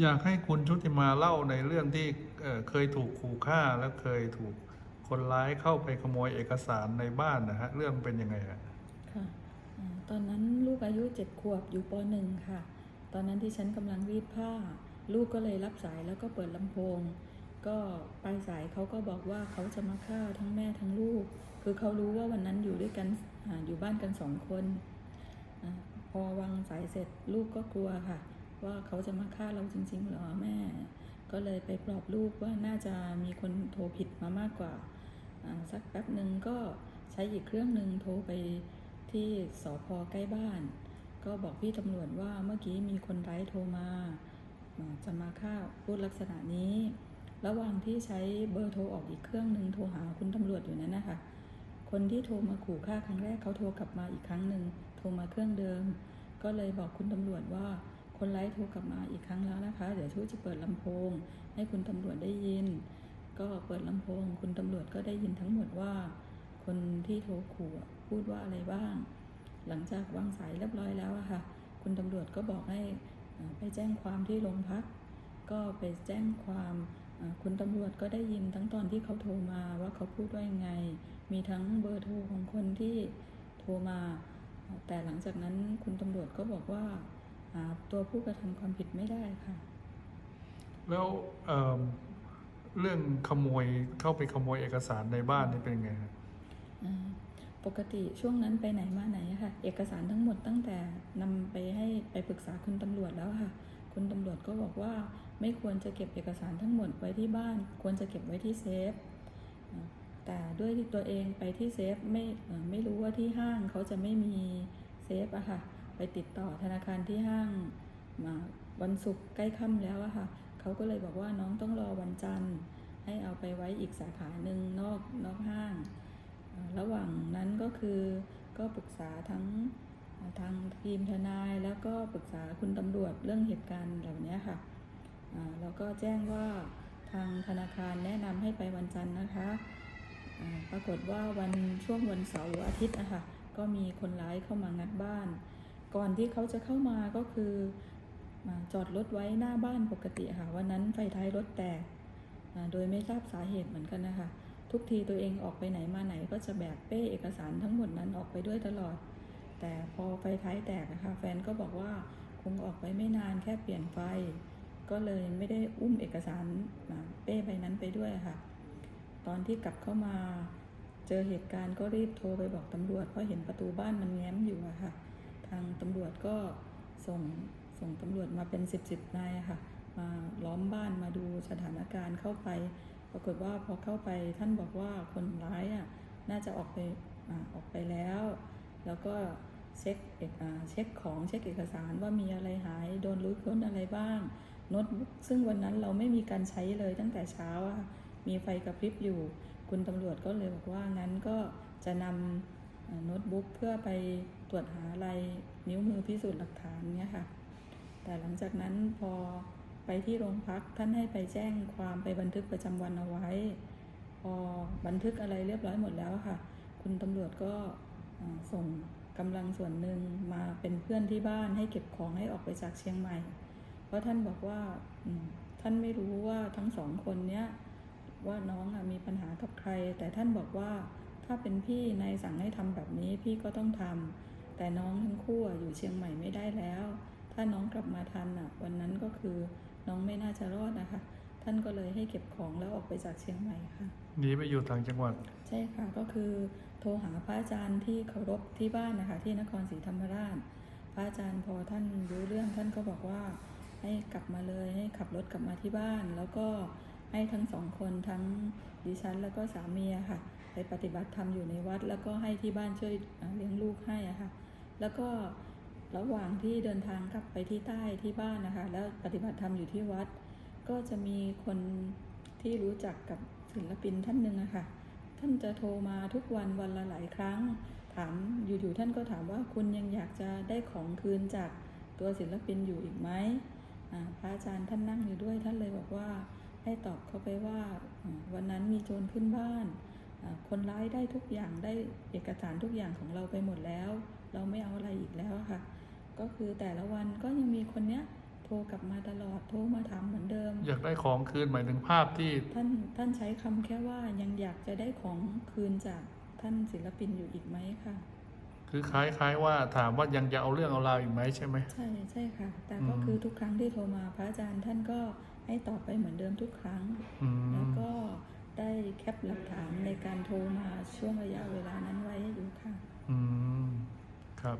อยากให้คุณชุติมาเล่าในเรื่องที่เเคยถูกขู่ฆ่าและเคยถูกคนร้ายเข้าไปขโมยเอกสารในบ้านนะฮะ เรื่องเป็นยังไงฮะค่ะตอนนั้นลูกอายุเจ็ดขวบอยู่ปหนึ่งค่ะ ตอนนั้นที่ฉันกำลังรีดผ้า ลูกก็เลยรับสายแล้วก็เปิดลำโพง ก็ปลายสายเขาก็บอกว่าเขาจะมาฆ่าทั้งแม่ทั้งลูก คือเขารู้ว่าวันนั้นอยู่ด้วยกันออยู่บ้านกันสองคนอพอวางสายเสร็จลูกก็กลัวค่ะ ว่าเขาจะมาฆ่าเราจริง ๆ เหรอแม่ ก็เลยไปปลอบลูกว่าน่าจะมีคนโทรผิดมามากกว่า สักแป๊บหนึ่งก็ใช้อีกเครื่องหนึ่งโทรไปที่สอพอใกล้บ้าน ก็บอกพี่ตำรวจว่าเมื่อกี้มีคนร้ายโทรมา จะมาฆ่าพูดลักษณะนี้ ระหว่างที่ใช้เบอร์โทรออกอีกเครื่องหนึ่งโทรหาคุณตำรวจอยู่นั้นนะคะคนที่โทรมาขู่ฆ่าครั้งแรกเขาโทรกลับมาอีกครั้งหนึ่งโทรมาเครื่องเดิม ก็เลยบอกคุณตำรวจว่า คนร้ายโทรกลับมาอีกครั้งแล้วนะคะ เดี๋ยวช่วยจะเปิดลำโพง ให้คุณตำรวจได้ยิน ก็เปิดลำโพง คุณตำรวจก็ได้ยินทั้งหมดว่า คนที่โทรขู่พูดว่าอะไรบ้าง หลังจากวางสายเรียบร้อยแล้วอะค่ะ คุณตำรวจก็บอกให้ไปแจ้งความที่โรงพัก ก็ไปแจ้งความคุณตำรวจก็ได้ยินทั้งตอนที่เขาโทรมาว่าเขาพูดว่ายังไง มีทั้งเบอร์โทรของคนที่โทรมา แต่หลังจากนั้นคุณตำรวจก็บอกว่า หาตัวผู้กระทำความผิดไม่ได้ค่ะ แล้วเอิ่มเรื่องขโมยเข้าไปขโมยเอกสารในบ้านนี่เป็นยังไงฮะอ่าปกติช่วงนั้นไปไหนมาไหนอะค่ะ เอกสารทั้งหมดตั้งแต่นำไปให้ไปปรึกษาคุณตำรวจแล้วค่ะ คุณตำรวจก็บอกว่าไม่ควรจะเก็บเอกสารทั้งหมดไว้ที่บ้าน ควรจะเก็บไว้ที่เซฟอ่าแต่ด้วยที่ตัวเองไปที่เซฟไม่เอ่อไม่รู้ว่าที่ห้างเขาจะไม่มีเซฟอะค่ะ ไปติดต่อธนาคารที่ห้างมาวันศุกร์ใกล้ค่ำแล้วอะค่ะเขาก็เลยบอกว่าน้องต้องรอวันจันทร์ ให้เอาไปไว้อีกสาขาหนึ่งนอกนอกห้าง ระหว่างนั้นก็คือก็ปรึกษาทั้งทางทีมทนายแล้วก็ปรึกษาคุณตำรวจเรื่องเหตุการณ์เหล่านี้ค่ะแล้วก็แจ้งว่าทางธนาคารแนะนำให้ไปวันจันทร์นะคะปรากฏว่าวันช่วงวันเสาร์ออาทิตย์นะคะก็มีคนร้ายเข้ามางัดบ้าน ก่อนที่เขาจะเข้ามาก็คือมาจอดรถไว้หน้าบ้านปกติค่ะ วันนั้นไฟท้ายรถแตกโดยไม่ทราบสาเหตุเหมือนกันนะคะ ทุกทีตัวเองออกไปไหนมาไหนก็จะแบกเป้เอกสารทั้งหมดนั้นออกไปด้วยตลอด แต่พอไฟท้ายแตกนะคะแฟนก็บอกว่าคงออกไปไม่นานแค่เปลี่ยนไฟ ก็เลยไม่ได้อุ้มเอกสารเป้ใบนั้นไปด้วยค่ะ ตอนที่กลับเข้ามาเจอเหตุการณ์ก็รีบโทรไปบอกตำรวจเพราะเห็นประตูบ้านมันแง้มอยู่อะค่ะ ทางตำรวจก็ส่งส่งตำรวจมาเป็นสิบสิบนายค่ะ มาล้อมบ้านมาดูสถานการณ์เข้าไป ปรากฏว่าพอเข้าไปท่านบอกว่าคนร้ายอะน่าจะออกไปอาออกไปแล้ว แล้วก็เช็คเอกอาเช็คของเช็คเอกสารว่ามีอะไรหายโดนรื้อค้นอะไรบ้างโน้ตบุ๊กซึ่งวันนั้นเราไม่มีการใช้เลยตั้งแต่เช้าอะมีไฟกระพริบอยู่ คุณตำรวจก็เลยบอกว่างั้นก็จะนำ ตบุ๊กเพื่อไปตรวจหาลายนิ้วมือพิสูจน์หลักฐานเนี่ยค่ะ แต่หลังจากนั้นพอไปที่โรงพักท่านให้ไปแจ้งความไปบันทึกประจำวันเอาไว้ พอบันทึกอะไรเรียบร้อยหมดแล้วค่ะ คุณตำรวจก็ส่งกำลังส่วนหนึ่งมาเป็นเพื่อนที่บ้านให้เก็บของให้ออกไปจากเชียงใหม่ เพราะท่านบอกว่าท่านไม่รู้ว่าทั้งสองคนเนี้ยว่าน้องอะมีปัญหากับใคร แต่ท่านบอกว่า ถ้าเป็นพี่นายสั่งให้ทำแบบนี้พี่ก็ต้องทำแต่น้องทั้งคู่อะอยู่เชียงใหม่ไม่ได้แล้ว ถ้าน้องกลับมาทันอะ วันนั้นก็คือน้องไม่น่าจะรอดนะคะ ท่านก็เลยให้เก็บของแล้วออกไปจากเชียงใหม่ค่ะหนีไปอยู่ต่างจังหวัด ใช่ค่ะก็คือ โทรหาพระอาจารย์ที่เคารพที่บ้านนะคะ ที่นครศรีธรรมราช พระอาจารย์พอท่านรู้เรื่องท่านก็บอกว่า ให้กลับมาเลยให้ขับรถกลับมาที่บ้าน แล้วก็ให้ทั้งสองคนทั้งดิฉันแล้วก็สามีอะค่ะไปปฏิบัติธรรมอยู่ในวัด แล้วก็ให้ที่บ้านช่วยเลี้ยงลูกให้อะค่ะแล้วก็ระหว่างที่เดินทางกลับไปที่ใต้ที่บ้านนะคะ แล้วปฏิบัติธรรมอยู่ที่วัด ก็จะมีคนที่รู้จักกับศิลปินท่านหนึ่งอะค่ะ ท่านจะโทรมาทุกวันวันละหลายครั้ง ถามอยู่ๆท่านก็ถามว่าคุณยังอยากจะได้ของคืนจากตัวศิลปินอยู่อีกไหมพระอาจารย์ท่านนั่งอยู่ด้วยท่านเลยบอกว่าให้ตอบเขาไปว่าวันนั้นมีโจรขึ้นบ้าน คนร้ายได้ทุกอย่างได้เอกสารทุกอย่างของเราไปหมดแล้ว เราไม่เอาอะไรอีกแล้วอะค่ะ ก็คือแต่ละวันก็ยังมีคนเนี้ยโทรกลับมาตลอดโทรมาถามเหมือนเดิม อยากได้ของคืนหมายถึงภาพที่ ท่านท่านใช้คำแค่ว่ายังอยากจะได้ของคืนจากท่านศิลปินอยู่อีกไหมค่ะ คือคล้ายๆว่าถามว่ายังจะเอาเรื่องเอาราวอีกไหมใช่ไหมใช่ใช่ค่ะ แต่ก็อืมคือทุกครั้งที่โทรมาพระอาจารย์ท่านก็ให้ตอบไปเหมือนเดิมทุกครั้งอืแล้วมก็ ได้แคปหลักฐานในการโทรมาช่วงระยะเวลานั้นไว้อยู่ค่ะ อืม ครับ